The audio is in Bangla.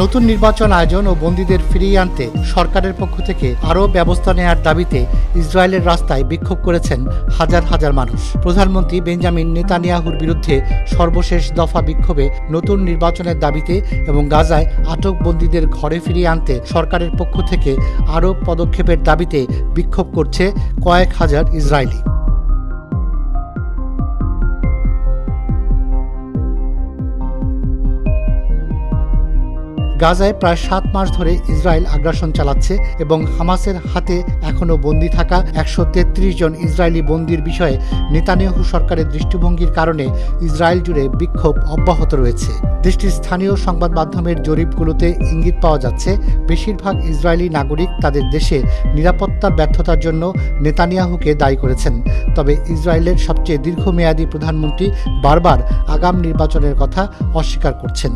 নতুন নির্বাচন আয়োজন ও বন্দীদের ফিরিয়ে আনতে সরকারের পক্ষ থেকে আরও ব্যবস্থা নেয়ার দাবিতে ইসরায়েলের রাস্তায় বিক্ষোভ করেছেন হাজার হাজার মানুষ। প্রধানমন্ত্রী বেঞ্জামিন নেতানিয়াহুর বিরুদ্ধে সর্বশেষ দফা বিক্ষোভে নতুন নির্বাচনের দাবিতে এবং গাজায় আটক বন্দীদের ঘরে ফিরিয়ে আনতে সরকারের পক্ষ থেকে আরও পদক্ষেপের দাবিতে বিক্ষোভ করছে কয়েক হাজার ইসরায়েলি। গাজায় প্রায় সাত মাস ধরে ইসরায়েল আগ্রাসন চালাচ্ছে এবং হামাসের হাতে এখনও বন্দী থাকা একশো তেত্রিশ জন ইসরায়েলি বন্দির বিষয়ে নেতানিয়াহু সরকারের দৃষ্টিভঙ্গির কারণে ইসরায়েল জুড়ে বিক্ষোভ অব্যাহত রয়েছে। দেশটির স্থানীয় সংবাদ মাধ্যমের জরিপগুলোতে ইঙ্গিত পাওয়া যাচ্ছে, বেশিরভাগ ইসরায়েলি নাগরিক তাদের দেশে নিরাপত্তার ব্যর্থতার জন্য নেতানিয়াহুকে দায়ী করেছেন। তবে ইসরায়েলের সবচেয়ে দীর্ঘমেয়াদী প্রধানমন্ত্রী বারবার আগাম নির্বাচনের কথা অস্বীকার করছেন।